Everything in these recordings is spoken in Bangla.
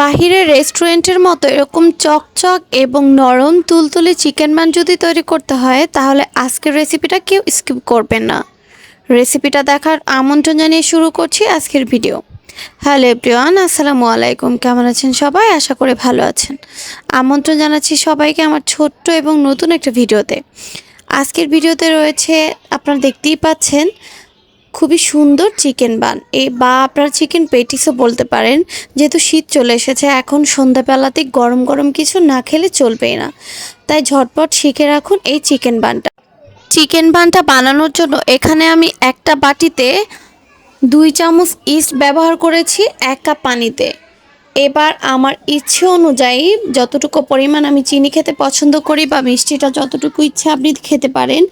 বাহিরের রেস্টুরেন্টের মতো এরকম চকচক এবং নরম তুলতুলে চিকেন মান যদি তৈরি করতে হয়, তাহলে আজকের রেসিপিটা কেউ স্কিপ করবেন না। রেসিপিটা দেখার আমন্ত্রণ জানিয়ে শুরু করছি আজকের ভিডিও হ্যালো এভরিওয়ান আসসালামু আলাইকুম। কেমন আছেন সবাই? আশা করে ভালো আছেন। আমন্ত্রণ জানাচ্ছি সবাইকে আমার ছোট্ট এবং নতুন একটা ভিডিওতে আজকের ভিডিওতে রয়েছে, আপনারা দেখতেই পাচ্ছেন খুবই সুন্দর চিকেন বান। এ বা আপনার চিকেন পেটিসও বলতে পারেন, যেহেতু শীত চলে এসেছে, এখন সন্ধ্যাবেলাতে গরম গরম কিছু না খেলে চলবেই না। তাই ঝটপট শিখে রাখুন এই চিকেন বানটা। চিকেন বানটা বানানোর জন্য এখানে আমি একটা বাটিতে দুই চামচ ইস্ট ব্যবহার করেছি, এক কাপ পানিতে। এবার আমার ইচ্ছে অনুযায়ী যতটুকু পরিমাণ আমি চিনি খেতে পছন্দ করি বা মিষ্টিটা যতটুকু ইচ্ছে আপনি খেতে পারেন,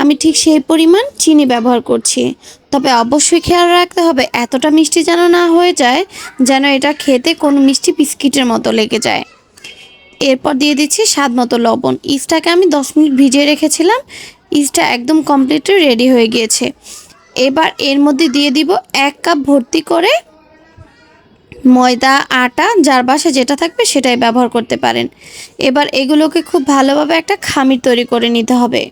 আমি ঠিক সেই পরিমাণ চিনি ব্যবহার করছি। তবে অবশ্যই খেয়াল রাখতে হবে, এতটা মিষ্টি যেন না হয়ে যায়, যেন এটা খেতে কোনো মিষ্টি বিস্কিটের মতো লেগে যায়। এরপর দিয়ে দিচ্ছি স্বাদ মতো লবণ। ইস্টটাকে আমি দশ মিনিট ভিজিয়ে রেখেছিলাম, ইস্টটা একদম কমপ্লিটলি রেডি হয়ে গিয়েছে। এবার এর মধ্যে দিয়ে দিব এক কাপ ভর্তি করে ময়দা, আটা, যার বাসা যেটা থাকবে সেটাই ব্যবহার করতে পারেন। এবার এগুলোকে খুব ভালোভাবে একটা খামির তৈরি করে নিতে হবে।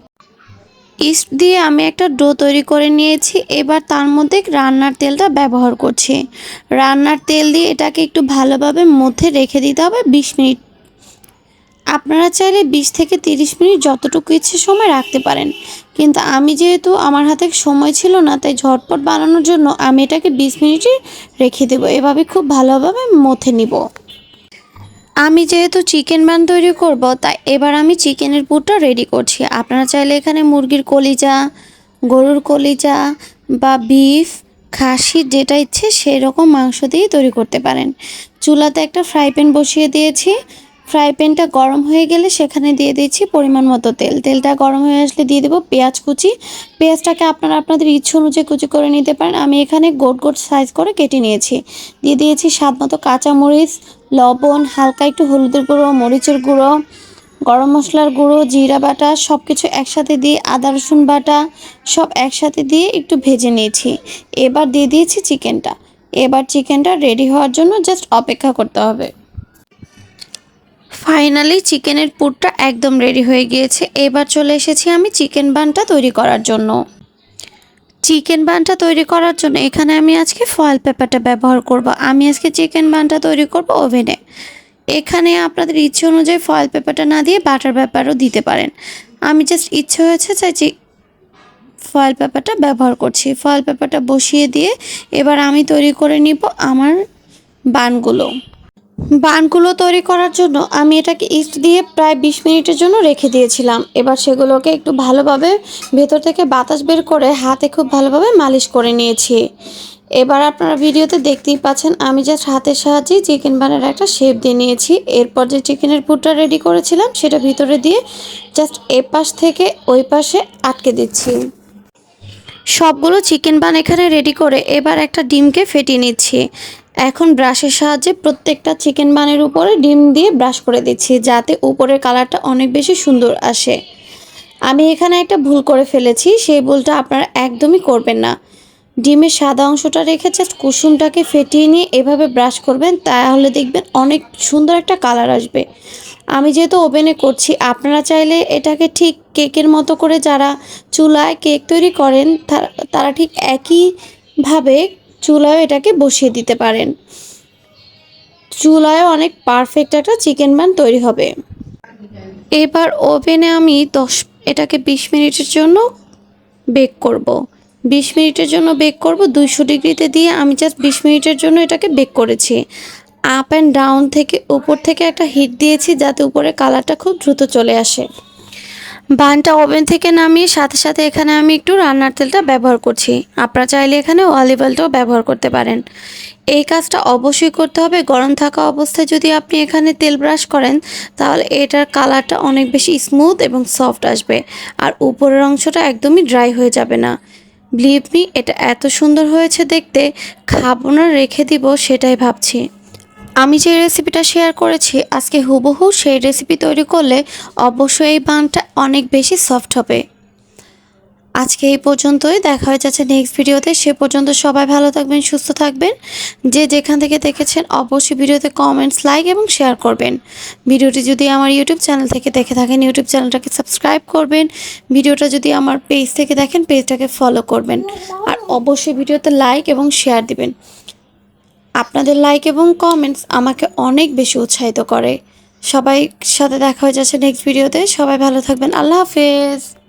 ইস্ট দিয়ে আমি একটা ডো তৈরি করে নিয়েছি। এবার তার মধ্যে রান্নার তেলটা ব্যবহার করছি। রান্নার তেল দিয়ে এটাকে একটু ভালোভাবে মধ্যে রেখে দিতে হবে বিশ মিনিট আপনারা চাইলে বিশ থেকে তিরিশ মিনিট যতটুকু ইচ্ছে সময় রাখতে পারেন। কিন্তু আমি যেহেতু আমার হাতে সময় ছিল না, তাই ঝটপট বানানোর জন্য আমি এটাকে বিশ মিনিটই রেখে দেবো। এভাবে খুব ভালোভাবে মথে নিব। আমি যেহেতু চিকেন বান তৈরি করব, তাই এবার আমি চিকেনের পুরটা রেডি করছি। আপনারা চাইলে এখানে মুরগির কলিজা, গরুর কলিজা বা বিফ খাসির যেটা ইচ্ছে সেই রকম মাংস দিয়ে তৈরি করতে পারেন। চুলাতে একটা ফ্রাই প্যান বসিয়ে দিয়েছি। ফ্রাই প্যানটা গরম হয়ে গেলে সেখানে দিয়ে দিচ্ছি পরিমাণ মতো তেল। তেলটা গরম হয়ে আসলে দিয়ে দেবো পেঁয়াজ কুচি। পেঁয়াজটাকে আপনারা আপনাদের ইচ্ছে অনুযায়ী কুচি করে নিতে পারেন। আমি এখানে গোট গোট সাইজ করে কেটে নিয়েছি। দিয়ে দিয়েছি স্বাদ মতো কাঁচামরিচ, লবণ, হালকা একটু হলুদের গুঁড়ো, মরিচের গুঁড়ো, গরম মশলার গুঁড়ো, জিরা বাটা সব কিছু একসাথে দিয়ে আদা, রসুন বাটা, সব একসাথে দিয়ে একটু ভেজে নিয়েছি। এবার দিয়ে দিয়েছি চিকেনটা। এবার চিকেনটা রেডি হওয়ার জন্য জাস্ট অপেক্ষা করতে হবে। ফাইনালি চিকেনের পুরটা একদম রেডি হয়ে গিয়েছে। এবার চলে এসেছি আমি চিকেন বানটা তৈরি করার জন্য। চিকেন বানটা তৈরি করার জন্য এখানে আমি আজকে ফয়েল পেপারটা ব্যবহার করব। আমি আজকে চিকেন বানটা তৈরি করব ওভেনে। এখানে আপনাদের ইচ্ছে অনুযায়ী ফয়েল পেপারটা না দিয়ে বাটার পেপারও দিতে পারেন। আমি জাস্ট ইচ্ছে হয়েছে চাই যে ফয়েল পেপারটা ব্যবহার করছি। ফয়েল পেপারটা বসিয়ে দিয়ে এবার আমি তৈরি করে নিব আমার বানগুলো। বানগুলো তৈরি করার জন্য আমি এটাকে ইস্ট দিয়ে প্রায় বিশ মিনিটের জন্য রেখে দিয়েছিলাম। এবার সেগুলোকে একটু ভালোভাবে ভেতর থেকে বাতাস বের করে হাতে খুব ভালোভাবে মালিশ করে নিয়েছি। এবার আপনারা ভিডিওতে দেখতেই পাচ্ছেন, আমি জাস্ট হাতের সাহায্যে চিকেন বানের একটা শেপ দিয়ে নিয়েছি। এরপর যে চিকেনের পুরটা রেডি করেছিলাম, সেটা ভিতরে দিয়ে জাস্ট এ পাশ থেকে ওই পাশে আটকে দিচ্ছি। সবগুলো চিকেন বান এখানে রেডি করে এবার একটা ডিমকে ফেটিয়ে নিচ্ছি। এখন ব্রাশের সাহায্যে প্রত্যেকটা চিকেন বানের উপরে ডিম দিয়ে ব্রাশ করে দিচ্ছি, যাতে উপরের কালারটা অনেক বেশি সুন্দর আসে। আমি এখানে একটা ভুল করে ফেলেছি, সেই ভুলটা আপনারা একদমই করবেন না। ডিমের সাদা অংশটা রেখে জাস্ট কুসুমটাকে ফেটিয়ে নিয়ে এভাবে ব্রাশ করবেন, তাহলে দেখবেন অনেক সুন্দর একটা কালার আসবে। আমি যেহেতু ওভেনে করছি, আপনারা চাইলে এটাকে ঠিক কেকের মতো করে যারা চুলায় কেক তৈরি করেন তারা- ঠিক একইভাবে চুলায় এটাকে বসিয়ে দিতে পারেন। চুলায় অনেক পারফেক্ট একটা চিকেন বান তৈরি হবে। এবার ওভেনে আমি দশ, এটাকে বিশ মিনিটের জন্য বেক করব। বিশ মিনিটের জন্য বেক করব, দুইশো ডিগ্রিতে দিয়ে আমি জাস্ট বিশ মিনিটের জন্য এটাকে বেক করেছি। আপ অ্যান্ড ডাউন থেকে, উপর থেকে একটা হিট দিয়েছি যাতে উপরে কালারটা খুব দ্রুত চলে আসে। বানটা ওভেন থেকে নামিয়ে সাথে সাথে এখানে আমি একটু রান্নার তেলটা ব্যবহার করছি। আপনারা চাইলে এখানে অলিভ অয়েলটাও ব্যবহার করতে পারেন। এই কাজটা অবশ্যই করতে হবে। গরম থাকা অবস্থায় যদি আপনি এখানে তেল ব্রাশ করেন, তাহলে এটার কালারটা অনেক বেশি স্মুথ এবং সফট আসবে। আর উপরের অংশটা একদমই ড্রাই হয়ে যাবে না। বিলিভ মি, এটা এত সুন্দর হয়েছে দেখতে। খাব না, রেখে দিব, সেটাই ভাবছি। আমি যে রেসিপিটা শেয়ার করেছি, আজকে হুবহু সেই রেসিপি তৈরি করলে অবশ্যই এই বানটা অনেক বেশি সফট হবে। আজকে এই পর্যন্তই, দেখা হয়ে যাচ্ছে নেক্সট ভিডিওতে সে পর্যন্ত সবাই ভালো থাকবেন, সুস্থ থাকবেন। যে যেখান থেকে দেখেছেন, অবশ্যই ভিডিওতে কমেন্টস লাইক এবং শেয়ার করবেন। ভিডিওটি যদি আমার ইউটিউব চ্যানেল থেকে দেখে থাকেন ইউটিউব চ্যানেলটাকে সাবস্ক্রাইব করবেন। ভিডিওটা যদি আমার পেজ থেকে দেখেন পেজটাকে ফলো করবেন। আর অবশ্যই ভিডিওতে লাইক এবং শেয়ার দিবেন। আপনাদের লাইক এবং কমেন্টস আমাকে অনেক বেশি উৎসাহিত করে। সবাই সাথে দেখা হয়ে যাচ্ছে নেক্সট ভিডিওতে সবাই ভালো থাকবেন। আল্লাহ হাফেজ।